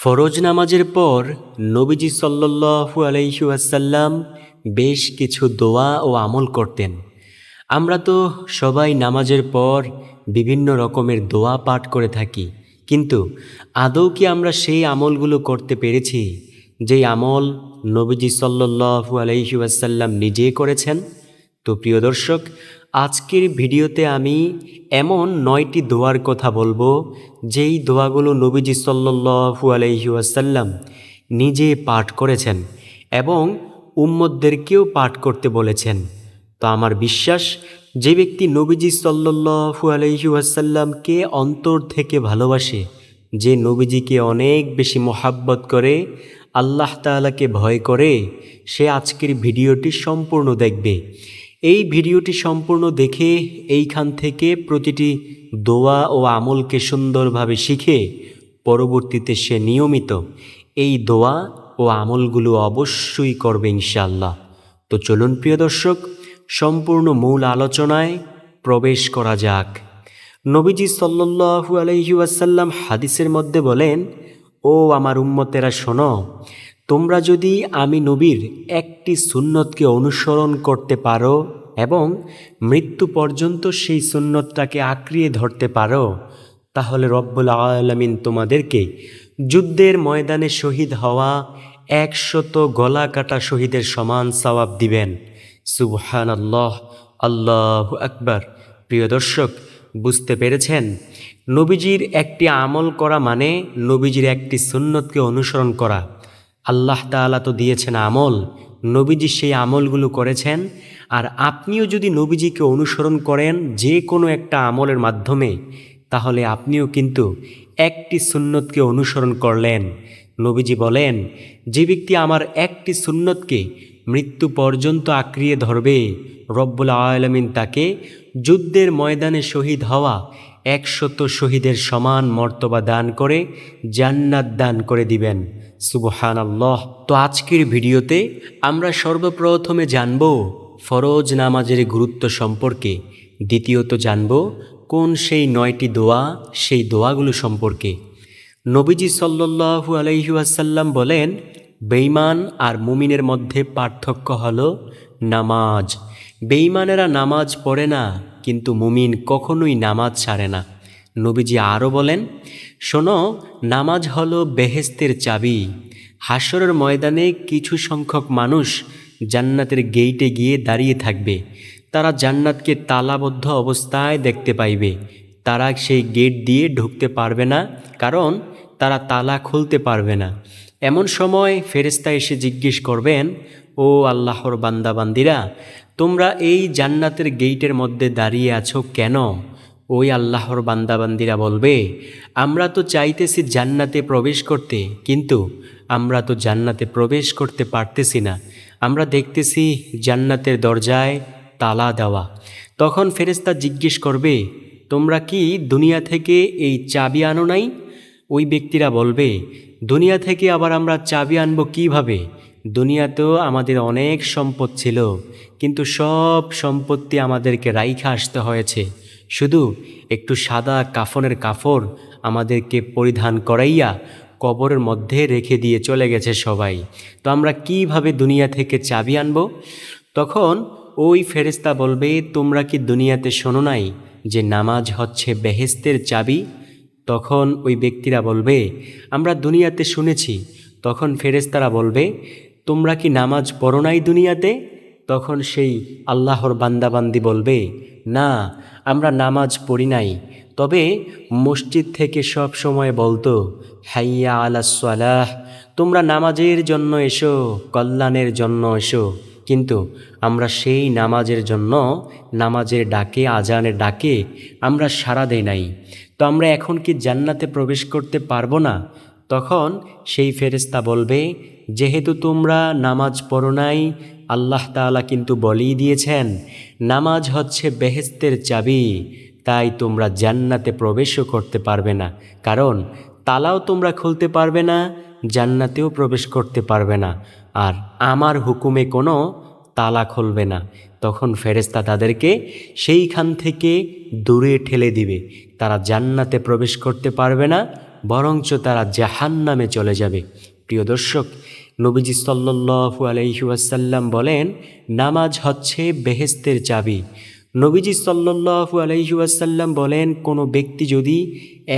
ফরজ নামাজের পর নবীজি সাল্লু আলহিউসাল্লাম বেশ কিছু দোয়া ও আমল করতেন। আমরা তো সবাই নামাজের পর বিভিন্ন রকমের দোয়া পাঠ করে থাকি, কিন্তু আদৌ কি আমরা সেই আমলগুলো করতে পেরেছি যেই আমল নবীজি সাল্লু আলহিউসাল্লাম নিজেই করেছেন? তো প্রিয় দর্শক আজকের ভিডিওতে আমি এমন নয়টি দোয়ার কথা বলব, যেই দোয়াগুলো নবীজি সাল্লু আলহিউসাল্লাম নিজে পাঠ করেছেন এবং উম্মদদেরকেও পাঠ করতে বলেছেন। তো আমার বিশ্বাস, যে ব্যক্তি নবীজি সাল্লু আলহিউসাল্লামকে অন্তর থেকে ভালোবাসে, যে নবীজিকে অনেক বেশি মোহাব্বত করে, আল্লাহ তাআলাকে ভয় করে, সে আজকের ভিডিওটি সম্পূর্ণ দেখবে। এই ভিডিওটি সম্পূর্ণ দেখে এইখান থেকে প্রতিটি দোয়া ও আমলকে সুন্দরভাবে শিখে পরবর্তীতে সে নিয়মিত এই দোয়া ও আমলগুলো অবশ্যই করবে ইনশাআল্লাহ। তো চলুন প্রিয় দর্শক, সম্পূর্ণ মূল আলোচনায় প্রবেশ করা যাক। নবীজি সাল্লু আলহিউসাল্লাম হাদিসের মধ্যে বলেন, ও আমার উম্মতেরা, শোনো, তোমরা যদি আমি নবীর একটি সুন্নতকে অনুসরণ করতে পারো এবং মৃত্যু পর্যন্ত সেই সুন্নতটাকে আঁকড়িয়ে ধরতে পারো, তাহলে রব্বুল আলমিন তোমাদেরকে যুদ্ধের ময়দানে শহীদ হওয়া একশত গলা কাটা শহীদের সমান সওয়াব দিবেন। সুবহান আল্লাহ আল্লাহ আকবার। প্রিয় দর্শক, বুঝতে পেরেছেন? নবীজির একটি আমল করা মানে নবীজির একটি সুন্নতকে অনুসরণ করা। আল্লাহ তাআলা তো দিয়েছেন আমল, নবীজি সেই আমলগুলো করেছেন। আর আপনিও যদি নবীজিকে অনুসরণ করেন যে কোনো একটা আমলের মাধ্যমে, তাহলে আপনিও কিন্তু একটি সুন্নতকে অনুসরণ করলেন। নবীজি বলেন, যে ব্যক্তি আমার একটি সুন্নতকে মৃত্যু পর্যন্ত আঁকড়িয়ে ধরবে, রব্বুল আলমিন তাকে যুদ্ধের ময়দানে শহীদ হওয়া একশত শহীদের সমান মর্তবা দান করে জান্নাত দান করে দিবেন। সুবহান আল্লাহ তো আজকের ভিডিওতে আমরা সর্বপ্রথমে জানব ফরজ নামাজের গুরুত্ব সম্পর্কে, দ্বিতীয়ত জানব কোন সেই নয়টি দোয়া, সেই দোয়াগুলো সম্পর্কে। নবীজি সাল্লু আলহিউসাল্লাম বলেন বেইমান আর মুমিনের মধ্যে পার্থক্য হল নামাজ। বেইমানেরা নামাজ পড়ে না, কিন্তু মুমিন কখনোই নামাজ ছাড়ে না। নবীজি আরও বলেন, শোনো, নামাজ হলো বেহেস্তের চাবি। হাসরের ময়দানে কিছু সংখ্যক মানুষ জান্নাতের গেইটে গিয়ে দাঁড়িয়ে থাকবে। তারা জান্নাতকে তালাবদ্ধ অবস্থায় দেখতে পাইবে। তারা সেই গেট দিয়ে ঢুকতে পারবে না, কারণ তারা তালা খুলতে পারবে না। এমন সময় ফেরেস্তা এসে জিজ্ঞেস করবেন, ও আল্লাহর বান্দাবান্দিরা, তোমরা এই জান্নাতের গেইটের মধ্যে দাঁড়িয়ে আছো কেন? ওই আল্লাহর বান্দাবান্দিরা বলবে, আমরা তো চাইতেছি জান্নাতে প্রবেশ করতে, কিন্তু আমরা তো জান্নাতে প্রবেশ করতে পারতেছি না। আমরা দেখতেছি জান্নাতের দরজায় তালা দেওয়া। তখন ফেরেস্তা জিজ্ঞেস করবে, তোমরা কি দুনিয়া থেকে এই চাবি আনো নাই? ওই ব্যক্তিরা বলবে, দুনিয়া থেকে আবার আমরা চাবি আনব কীভাবে? দুনিয়াতেও আমাদের অনেক সম্পদ ছিল, কিন্তু সব সম্পত্তি আমাদেরকে রাইখা আসতে হয়েছে। শুধু একটু সাদা কাফনের কাফর আমাদেরকে পরিধান করাইয়া কবরের মধ্যে রেখে দিয়ে চলে গেছে সবাই। তো আমরা কীভাবে দুনিয়া থেকে চাবি আনব? তখন ওই ফেরেস্তা বলবে, তোমরা কি দুনিয়াতে শোনো নাই যে নামাজ হচ্ছে বেহেস্তের চাবি? তখন ওই ব্যক্তিরা বলবে, আমরা দুনিয়াতে শুনেছি। তখন ফেরেস্তারা বলবে, তোমরা কি নামাজ পড়ো নাই দুনিয়াতে? তখন সেই আল্লাহর বান্দাবান্দি বলবে, না, আমরা নামাজ পড়ি নাই। তবে মসজিদ থেকে সব সময় বলতো, হাইয়া আলাসালাহ তোমরা নামাজের জন্য এসো, কল্যাণের জন্য এসো। কিন্তু আমরা সেই নামাজের জন্য নামাজের ডাকে, আজানের ডাকে আমরা সাড়া দেই নাই। তো আমরা এখন কি জান্নাতে প্রবেশ করতে পারব না? তখন সেই ফেরেস্তা বলবে, যেহেতু তোমরা নামাজ পড়ো নাই, আল্লাহ তাআলা কিন্তু বলেই দিয়েছেন, নামাজ হচ্ছে বেহেস্তের চাবি। তাই তোমরা জান্নাতে প্রবেশও করতে পারবে না। কারণ তালাও তোমরা খুলতে পারবে না, জান্নাতেও প্রবেশ করতে পারবে না। আর আমার হুকুমে কোনো তালা খুলবে না। তখন ফেরেস্তা তাদেরকে সেইখান থেকে দূরে ঠেলে দিবে। তারা জান্নাতে প্রবেশ করতে পারবে না, বরঞ্চ তারা জাহান নামে চলে যাবে। প্রিয় দর্শক, নবীজি সাল্লু আলহি ওয়াসাল্লাম বলেন, নামাজ হচ্ছে বেহেস্তের চাবি। নবীজি সাল্লু আলহি ওয়াসাল্লাম বলেন, কোনো ব্যক্তি যদি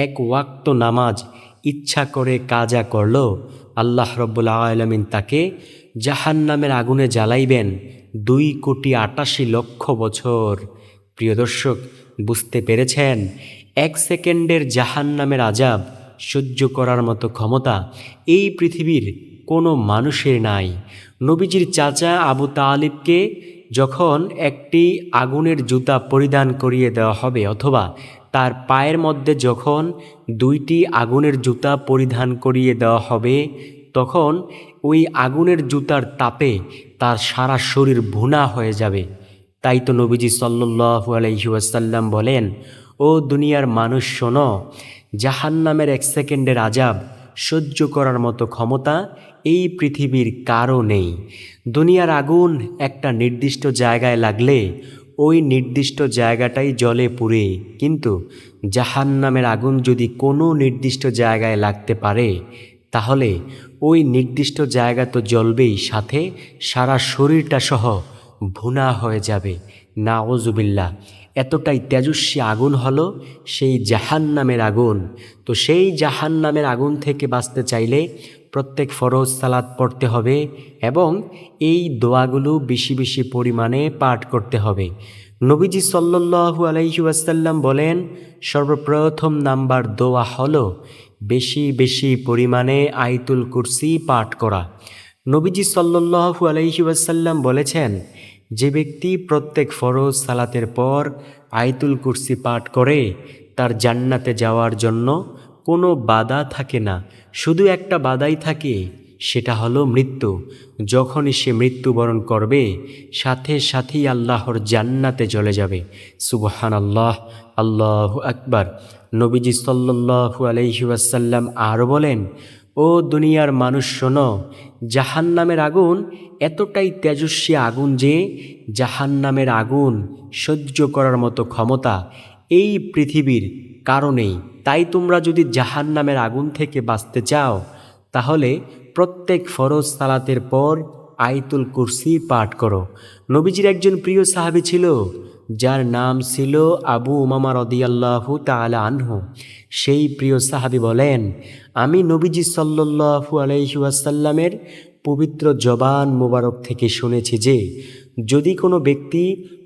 এক ওয়াক্ত নামাজ ইচ্ছা করে কাজা করল, আল্লাহ রব্বুল্লা আলমিন তাকে জাহান নামের আগুনে জ্বালাইবেন দুই কোটি আটাশি লক্ষ বছর। প্রিয় দর্শক, বুঝতে পেরেছেন, এক সেকেন্ডের জাহান নামের আজাব সহ্য করার মতো ক্ষমতা এই পৃথিবীর কোনো মানুষের নাই। নবীজির চাচা আবু তালিবকে যখন একটি আগুনের জুতা পরিধান করিয়ে দেওয়া হবে অথবা তার পায়ের মধ্যে যখন দুইটি আগুনের জুতা পরিধান করিয়ে দেওয়া হবে, তখন ওই আগুনের জুতার তাপে তার সারা শরীর ভুনা হয়ে যাবে। তাই তো নবীজি সাল্লু আলহিউসাল্লাম বলেন, ও দুনিয়ার মানুষ শোনো জাহান নামের এক সেকেন্ডের আজাব সহ্য করার মতো ক্ষমতা এই পৃথিবীর কারও নেই। দুনিয়ার আগুন একটা নির্দিষ্ট জায়গায় লাগলে ওই নির্দিষ্ট জায়গাটাই জলে পুড়ে। কিন্তু জাহান নামের আগুন যদি কোনো নির্দিষ্ট জায়গায় লাগতে পারে, তাহলে ওই নির্দিষ্ট জায়গা তো জ্বলবেই, সাথে সারা শরীরটা সহ ভুনা হয়ে যাবে। না ওজুবিল্লা এতটাই তেজস্বী আগুন হলো, সেই জাহান নামের আগুন। তো সেই জাহান নামের আগুন থেকে বাঁচতে চাইলে প্রত্যেক ফরজ সালাদ পড়তে হবে এবং এই দোয়াগুলো বেশি বেশি পরিমাণে পাঠ করতে হবে। নবীজি সাল্লু আলাইসাল্লাম বলেন, সর্বপ্রথম নাম্বার দোয়া হলো বেশি বেশি পরিমাণে আইতুল কুরসি পাঠ করা। নবীজি সাল্লু আলাইহি ওয়াসাল্লাম বলেছেন যে ব্যক্তি প্রত্যেক ফরজ সালাতের পর আইতুল কুরসি পাঠ করে, তার জান্নাতে যাওয়ার জন্য কোনো বাধা থাকে না। শুধু একটা বাধাই থাকে, সেটা হলো মৃত্যু। যখনই সে মৃত্যুবরণ করবে, সাথে সাথেই আল্লাহর জান্নাতে চলে যাবে। সুবহান আল্লাহ আল্লাহ আকবার। নবীজি সাল্লু আলহি ওয়াসাল্লাম আরও বলেন ও দুনিয়ার মানুষ শোনো জাহান নামের আগুন এতটাই তেজস্বী আগুন যে জাহান নামের আগুন সহ্য করার মতো ক্ষমতা এই পৃথিবীর কারণেই তাই তোমরা যদি জাহান নামের আগুন থেকে বাঁচতে চাও, তাহলে প্রত্যেক ফরজ সালাতের পর আইতুল কুরসি পাঠ করো। নবীজির একজন প্রিয় সাহাবি ছিল, যার নাম ছিল আবু উমামা রদিয়াল্লাহু তালা আনহু। সেই প্রিয় সাহাবি বলেন, আমি নবীজি সাল্লু আলহিউসাল্লামের পবিত্র জবান মোবারক থেকে শুনেছি যে, যদি কোনো ব্যক্তি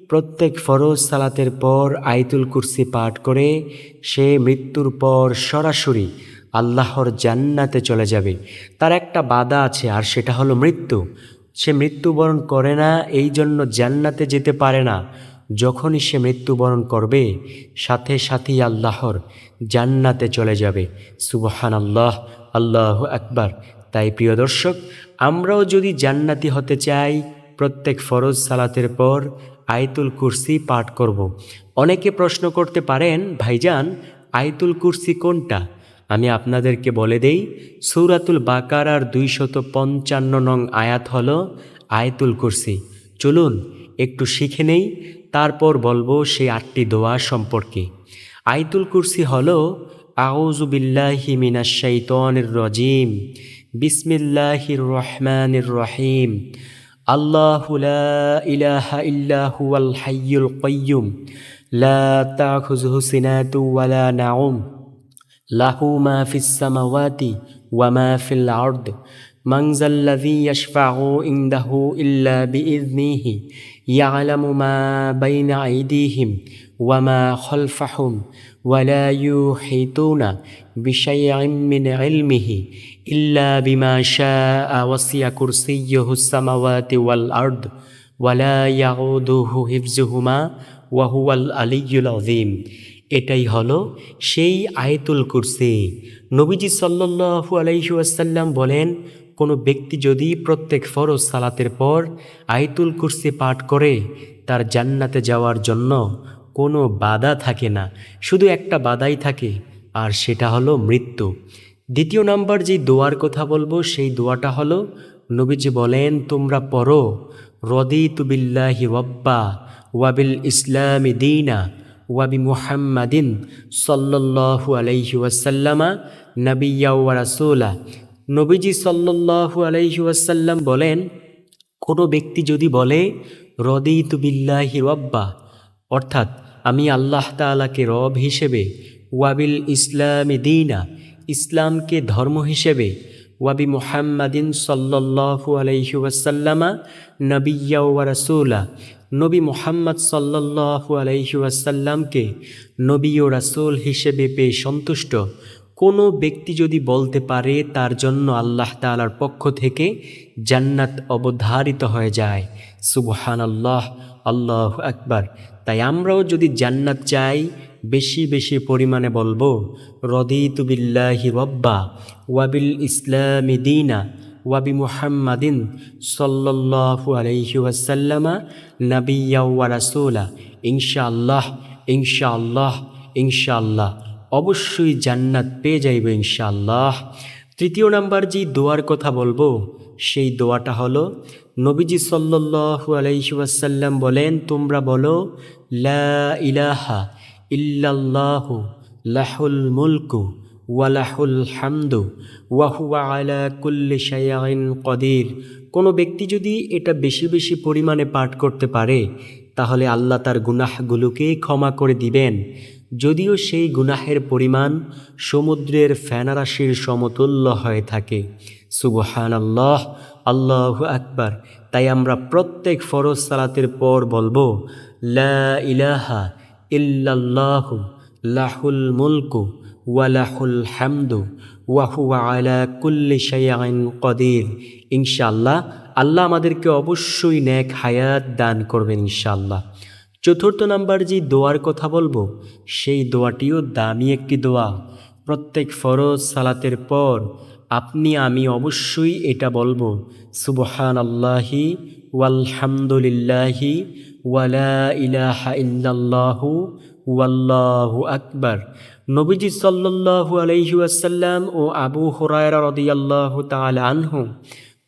প্রত্যেক ফরজ সালাতের পর আইতুল কুরসি পাঠ করে, সে মৃত্যুর পর সরাসরি আল্লাহর জান্নাতে চলে যাবে। তার একটা বাধা আছে, আর সেটা হলো মৃত্যু। সে মৃত্যুবরণ করে না এই জন্য জান্নাতে যেতে পারে না। যখনই সে মৃত্যুবরণ করবে, সাথে সাথেই আল্লাহর জান্নাতে চলে যাবে। সুবহান আল্লাহ আল্লাহ আকবার। তাই প্রিয় দর্শক, আমরাও যদি জান্নাতি হতে চাই, প্রত্যেক ফরজ সালাতের পর আয়তুল কুরসি পাঠ করব। অনেকে প্রশ্ন করতে পারেন, ভাইজান, আয়তুল কুরসি কোনটা? আমি আপনাদেরকে বলে দেই, সৌরাতুল বাকার আর দুইশত পঞ্চান্ন নং আয়াত হল আয়তুল কুরসি। চলুন, একটু শিখে নেই তারপর বলবো সেই আটটি দোয়া সম্পর্কে আয়তুল কুরসি হল আউজুবিল্লাহি মিনাশাইতনির রজিম বিসমিল্লাহির রহমানির রহিম আল্লাহ লা ইলাহা ইল্লা হুয়াল হাইয়ুল কাইয়ুম লা তাখুযুহু সিনাতু ওয়ালা নাউম লাহু মা ফিস সামাওয়াতি ওয়া মা ফিল আরদ من ذا الذي يشفع عنده إلا بإذنه ইয়ালামু মা বাইনা আইদিহিম ওয়া খলফাহুম ওয়ালা ইউহিতুনা বিশাইয়িম মিন ইলমিহি ইল্লা বিমা শাআ ওয়াসিয়া কুরসিয়্যুহুস সামাওয়াতি ওয়াল আরদ ওয়ালা ইয়াউদুহু হিফজুহুমা ওয়া এটাই হলো সেই আয়তুল কুরসি। নবীজি সাল্লু আলাইসাল্লাম বলেন কোনো ব্যক্তি যদি প্রত্যেক ফরজ সালাতের পর আইতুল কুরসি পাঠ করে, তার জান্নাতে যাওয়ার জন্য কোনো বাধা থাকে না। শুধু একটা বাধাই থাকে, আর সেটা হলো মৃত্যু। দ্বিতীয় নাম্বার যে দোয়ার কথা বলব, সেই দোয়াটা হলো, নবীজি বলেন, তোমরা পড়ো রদি তুবিল্লাহি ওয়াব্বা ওয়াবিল ইসলামি দিনা ওয়াবি মুহাম্মাদিন সাল্লাল্লাহু আলাইহি ওয়াসাল্লামা নবিয়া ওয়া রাসূলা। নবীজি সাল্লাল্লাহু আলাইহি ওয়াসাল্লাম বলেন, কোনো ব্যক্তি যদি বলে, রদিতু বিল্লাহি রব্বা অর্থাৎ আমি আল্লাহ তাআলাকে রব হিসেবে, ওয়াবিল ইসলামী দিনা ইসলামকে ধর্ম হিসেবে, ওয়াবি মুহাম্মাদিন সাল্লাল্লাহু আলাইহি ওয়াসাল্লামা নবিয়া রাসূলা নবী মুহাম্মদ সাল্লাল্লাহু আলাইহি ওয়াসাল্লামকে নবী ও রাসূল হিসেবে পেয়ে সন্তুষ্ট কোনো ব্যক্তি যদি বলতে পারে তার জন্য আল্লাহ তাআলার পক্ষ থেকে জান্নাত অবধারিত হয়ে যায়। সুবহান আল্লাহ আল্লাহ আকবার। তাই আমরাও যদি জান্নাত চাই, বেশি বেশি পরিমাণে বলব, রদিতু বিল্লাহি রব্বা ওয়াবিল ইসলামি দিনা ওয়াবি মুহাম্মাদিন সাল্লাল্লাহু আলাইহি ওয়াসাল্লামা নাবিয়্যা ওয়া রাসূলা। ইনশাআল্লাহ ইনশাআল্লাহ ইনশাআল্লাহ। অবশ্যই জান্নাত পেয়ে যাইবে ইনশাআল্লাহ। তৃতীয় নাম্বার যে দোয়ার কথা বলব, সেই দোয়াটা হলো, নবীজি সাল্লাল্লাহু আলাইহি ওয়াসাল্লাম বলেন, তোমরা বলো, লা ইলাহা ইল্লাল্লাহু লাহুল মুলকু ওয়ালাহুল হামদু ওয়াহুয়া আলা কুল্লি কদির। কোনো ব্যক্তি যদি এটা বেশি বেশি পরিমাণে পাঠ করতে পারে, তাহলে আল্লাহ তার গুনাহগুলোকে ক্ষমা করে দিবেন। যদিও সেই গুনাহের পরিমাণ সমুদ্রের ফ্যানারাশির সমতুল্য হয়ে থাকে। সুবহান আল্লাহ আল্লাহ আকবার। তাই আমরা প্রত্যেক ফরজ সালাতের পর বলব, লা ইলাহা ইল্লাল্লাহু, লাহুল মুলকু ওয়ালাহুল হামদু ওয়াহুয়া আলা কুল্লি শাইআইন কদির। ইনশাআল্লাহ, আল্লাহ আমাদেরকে অবশ্যই ন্যাক হায়াত দান করবেন ইনশাআল্লাহ। চতুর্থ নাম্বার যে দোয়ার কথা বলব, সেই দোয়াটিও দামি একটি দোয়া। প্রত্যেক ফরজ সালাতের পর আপনি, আমি অবশ্যই এটা বলব সুবহান আল্লাহি ওয়ালহামদুলিল্লাহি ওয়ালা ইলাহা ইল্লাল্লাহু ওয়াল্লাহু আকবার। নবীজি সাল্লাল্লাহু আলাইহি ওয়াসাল্লাম ও আবু হুরায়রা রাদিয়াল্লাহু তাআলা আনহু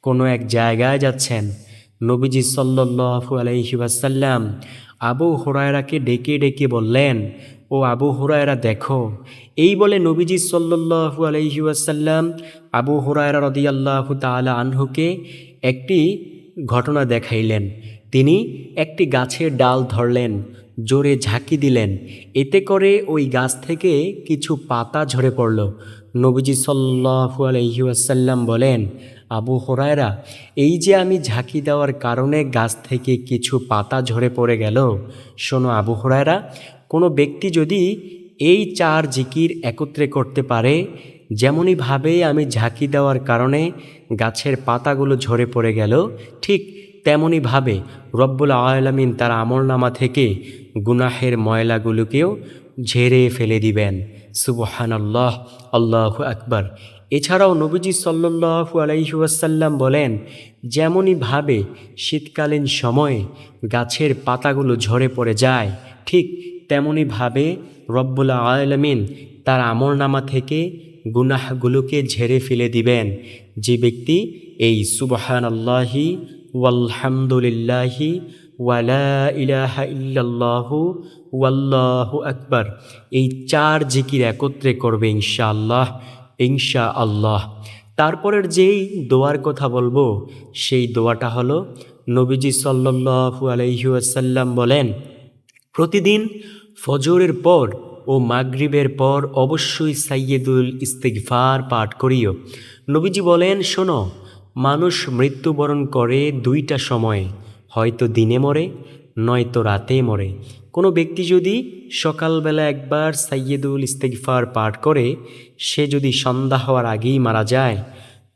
কোনো এক জায়গায় যাচ্ছেন নবীজি সাল্লাল্লাহু আলাইহি ওয়াসাল্লাম আবু হুরায়রাকে ডেকে ডেকে বললেন, ও আবু হুরায়রা, দেখো। এই বলে নবীজি সাল্লাল্লাহু আলাইহি ওয়াসাল্লাম আবু হুরায়রা রাদিয়াল্লাহু তাআলা আনহুকে একটি ঘটনা দেখাইলেন। তিনি একটি গাছের ডাল ধরলেন, জোরে ঝাঁকি দিলেন। এতে করে ওই গাছ থেকে কিছু পাতা ঝরে পড়ল। নবীজি সাল্লাহু আলহি আসাল্লাম বলেন আবু হরায়রা, এই যে আমি ঝাঁকি দেওয়ার কারণে গাছ থেকে কিছু পাতা ঝরে পড়ে গেল, শোনো আবু হরায়রা, কোনো ব্যক্তি যদি এই চার জিকির একত্রে করতে পারে যেমনইভাবে আমি ঝাঁকি দেওয়ার কারণে গাছের পাতাগুলো ঝরে পড়ে গেল, ঠিক তেমনইভাবে রব্বুল আলামিন তার আমলনামা থেকে গুনাহের ময়লাগুলোকেও ঝেড়ে ফেলে দিবেন। সুবহান আল্লাহ আল্লাহ আকবার। এছাড়াও নবীজি সাল্লু আলাইসাল্লাম বলেন যেমনইভাবে শীতকালীন সময়ে গাছের পাতাগুলো ঝরে পড়ে যায়, ঠিক তেমনইভাবে রব্বুল আলমিন তার আমলনামা থেকে গুনাহগুলোকে ঝেড়ে ফেলে দিবেন। যে ব্যক্তি এই সুবহান আল্লাহি ওয়ালহামদুলিল্লাহি ওয়ালা ইলাহা ইল্লাল্লাহু ওয়াল্লাহু আকবার এই চার জিকির একত্রে করবে ইনশাআল্লাহ। ইনশা আল্লাহ। তারপরের যেই দোয়ার কথা বলব, সেই দোয়াটা হলো, নবীজি সাল্লাল্লাহু আলাইহি ওয়াসাল্লাম বলেন, প্রতিদিন ফজরের পর ও মাগরিবের পর অবশ্যই সাইয়েদুল ইস্তেগফার পাঠ করিও। নবীজি বলেন, শোনো, মানুষ মৃত্যুবরণ করে দুইটা সময়ে, হয়তো দিনে মরে, নয়তো রাতে মরে। কোনো ব্যক্তি যদি সকালবেলা একবার সাইয়েদুল ইস্তেগফার পাঠ করে, সে যদি সন্ধ্যা হওয়ার আগেই মারা যায়,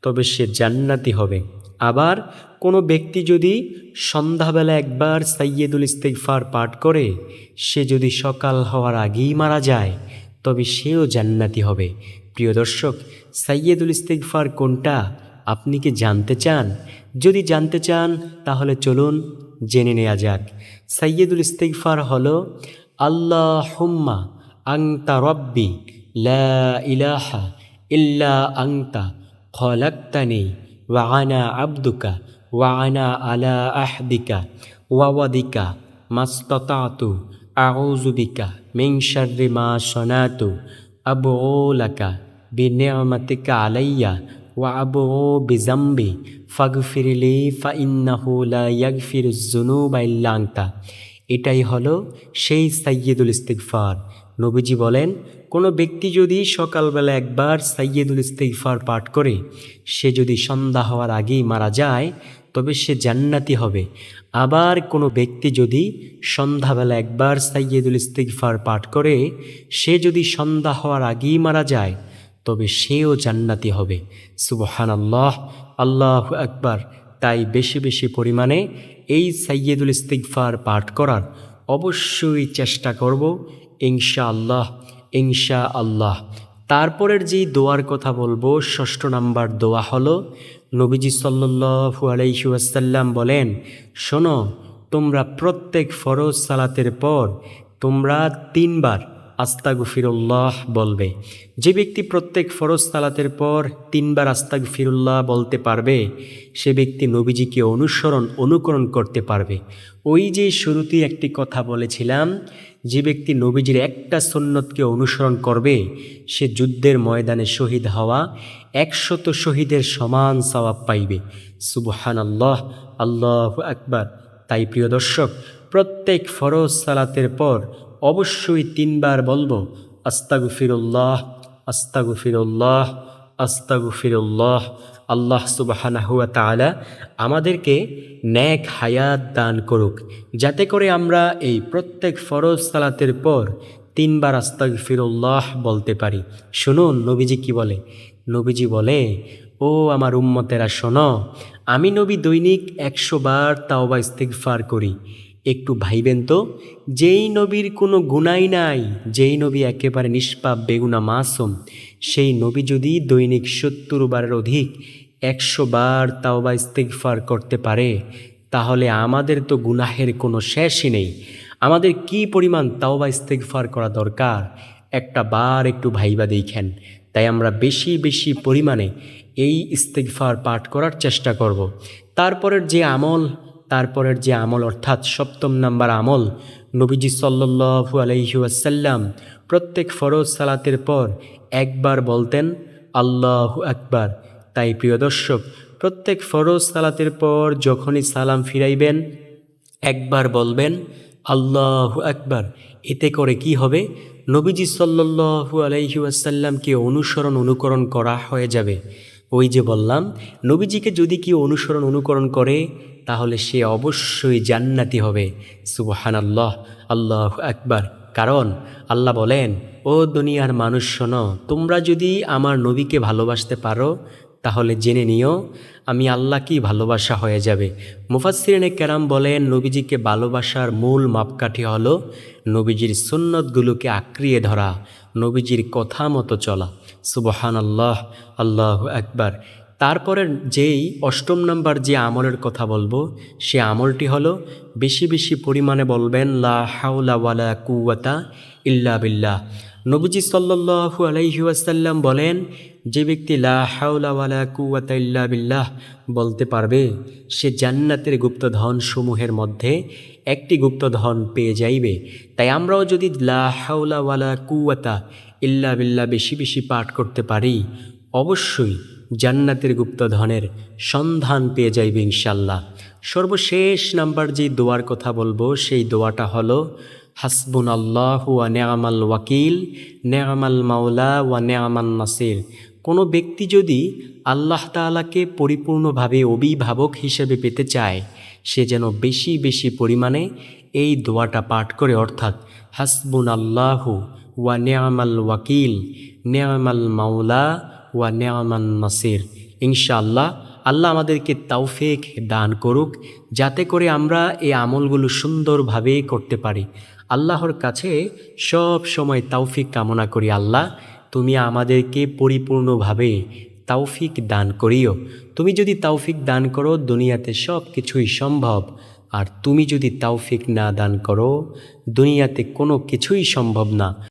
তবে সে জান্নাতি হবে। আবার কোনো ব্যক্তি যদি সন্ধ্যাবেলা একবার সাইয়েদুল ইস্তেগফার পাঠ করে, সে যদি সকাল হওয়ার আগেই মারা যায়, তবে সেও জান্নাতি হবে। প্রিয় দর্শক, সাইয়েদুল ইস্তেকফার কোনটা? আপনি কি জানতে চান? যদি জানতে চান, তাহলে চলুন জেনে নেওয়া যাক। সাইয়েদুল ইস্তেগফার হল আল্লাহ হুম্মা আংতা রব্বি লা ইলাহা ইল্লা আংতা খলাক্তানি ওয়ানা আব্দুকা ওয়ানা আলা আহদিকা ওয়াওয়াদিকা মাস্ততাতু আউজুবিকা মিং শাররি মা সনাতু আবুলাকা বিনিয়ামাতিকা আলাইয়া ওয়া আবু বিজাম্বি ফাগফিরলি ফা ইন্নাহু লা ইয়াগফিরুজ যুনুবা ইল্লা এটাই হলো সেই সাইয়্যিদুল ইস্তিগফার। নবীজি বলেন, কোনো ব্যক্তি যদি সকালবেলা একবার সাইয়্যিদুল ইস্তিগফার পাঠ করে, সে যদি সন্ধ্যা হওয়ার আগেই মারা যায়, তবে সে জান্নাতি হবে। আবার কোনো ব্যক্তি যদি সন্ধ্যাবেলা একবার সাইয়্যিদুল ইস্তিগফার পাঠ করে, সে যদি সন্ধ্যা হওয়ার আগেই মারা যায় তবে সেও জান্নাতি হবে। সুবহান আল্লাহ আল্লাহ আকবার। তাই বেশি বেশি পরিমাণে এই সাইয়্যিদুল ইস্তিকফার পাঠ করার অবশ্যই চেষ্টা করব ইনশা আল্লাহ ইনশা আল্লাহ তারপরের যেই দোয়ার কথা বলব, ষষ্ঠ নাম্বার দোয়া হলো, নবীজি সাল্লু আলাইসাল্লাম বলেন, শোনো, তোমরা প্রত্যেক ফরজ সালাতের পর তোমরা তিনবার আস্তাগফিরুল্লাহ বলবে। যে ব্যক্তি প্রত্যেক ফরজ সালাতের পর তিনবার আস্তাগফিরুল্লাহ বলতে পারবে, সে ব্যক্তি নবীজিকে অনুসরণ, অনুকরণ করতে পারবে। ওই যে শুরুতেই একটি কথা বলেছিলাম, যে ব্যক্তি নবীজির একটা সন্ন্যতকে অনুসরণ করবে, সে যুদ্ধের ময়দানে শহীদ হওয়া একশত শহীদের সমান সওয়াব পাইবে। সুবহান আল্লাহ আল্লাহ আকবার। তাই প্রিয় দর্শক, প্রত্যেক ফরজ সালাতের পর অবশ্যই তিনবার বলব, আস্তাগফিরুল্লাহ আস্তাগফিরুল্লাহ আস্তাগফিরুল্লাহ। আল্লাহ সুবাহানাহুয়া তাআলা আমাদেরকে ন্যাক হায়াত দান করুক। যাতে করে আমরা এই প্রত্যেক ফরজ সালাতের পর তিনবার আস্তাগফিরুল্লাহ বলতে পারি। শুনুন, নবীজি কি বলে? নবীজি বলে, ও আমার উম্মতেরা, শোনো, আমি নবী দৈনিক একশো বার তাওবা ইস্তিগফার করি। একটু ভাইবেন তো, যেই নবীর কোনো গুণাই নাই, যেই নবী একেবারে নিষ্পাপ, বেগুনা মাসুম, সেই নবী যদি দৈনিক সত্তর বারের অধিক একশো বার তাও বা ইস্তিগফার করতে পারে, তাহলে আমাদের তো গুনাহের কোনো শেষই নেই। আমাদের কি পরিমাণ তাও বা ইস্তিগফার করা দরকার? একটা বার একটু ভাইবা দেখেন। তাই আমরা বেশি বেশি পরিমাণে এই ইস্তিগফার পাঠ করার চেষ্টা করব। তারপরের যে আমল তারপরের যে আমল, অর্থাৎ সপ্তম নাম্বার আমল, নবীজি সাল্লু আলহি আসাল্লাম প্রত্যেক ফরজ সালাতের পর একবার বলতেন, আল্লাহ আকবার। তাই প্রিয় দর্শক, প্রত্যেক ফরজ সালাতের পর যখনই সালাম ফিরাইবেন, একবার বলবেন, আল্লাহ আকবার। এতে করে কি হবে? নবীজি সাল্লু আলহি আসাল্লামকে অনুসরণ, অনুকরণ করা হয়ে যাবে। ওই যে বললাম, নবীজিকে যদি কেউ অনুসরণ, অনুকরণ করে, তাহলে সে অবশ্যই জান্নাতি হবে। সুবহান আল্লাহ আল্লাহ আকবার। কারণ আল্লাহ বলেন, ও দুনিয়ার মানুষ, শোনো, তোমরা যদি আমার নবীকে ভালোবাসতে পারো, তাহলে জেনে নিও, আমি আল্লাহকেই ভালোবাসা হয়ে যাবে। মুফাসিরিনে কেরাম বলেন, নবীজিকে ভালোবাসার মূল মাপকাঠি হলো নবীজির সুন্নতগুলোকে আঁকড়িয়ে ধরা, নবীজির কথা মতো চলা। সুবহান আল্লাহ আল্লাহ একবার তারপরের যেই অষ্টম নাম্বার যে আমলের কথা বলব, সে আমলটি হলো বেশি বেশি পরিমাণে বলবেন, লা হাউলা ওয়ালা কুয়াতা ইল্লা বিল্লাহ। নবীজি সাল্লু আলাইহাসাল্লাম বলেন, যে ব্যক্তি লা হাউলা ওয়ালা কুয়াতা ইল্লা বিল্লাহ বলতে পারবে, সে জান্নাতের গুপ্তধন সমূহের মধ্যে একটি গুপ্তধন পেয়ে যাইবে। তাই আমরাও যদি লা হাউলা ওয়ালা কুয়াতা ইল্লা বিল্লাহ বেশি বেশি পাঠ করতে পারি, অবশ্যই জান্নাতের গুপ্তধনের সন্ধান পেয়ে যাইবে ইনশাল্লাহ সর্বশেষ নাম্বার যে দোয়ার কথা বলব, সেই দোয়াটা হলো হাসবুন আল্লাহ ওয়া নেয়ামাল ওয়াকিল, নেয়ামাল মাওলা ওয়া নেয়ামাল নাসির। কোনো ব্যক্তি যদি আল্লাহ তালাকে পরিপূর্ণভাবে অভিভাবক হিসেবে পেতে চায়, সে যেন বেশি বেশি পরিমাণে এই দোয়াটা পাঠ করে, অর্থাৎ হাসবুন আল্লাহু ওয়া নেয়ামাল ওয়াকিল নেয়ামাল মাওলা ওয়া নেয়ামান নাসির ইনশাআল্লাহ আল্লাহ আমাদেরকে তাওফেক দান করুক, যাতে করে আমরা এই আমলগুলো সুন্দরভাবে করতে পারি। আল্লাহর কাছে সব সময় তাওফিক কামনা করি আল্লাহ, তুমি আমাদেরকে পরিপূর্ণভাবে তাওফিক দান করিও। তুমি যদি তাওফিক দান করো, দুনিয়াতে সব কিছুই সম্ভব। আর তুমি যদি তাওফিক না দান করো, দুনিয়াতে কোনো কিছুই সম্ভব না।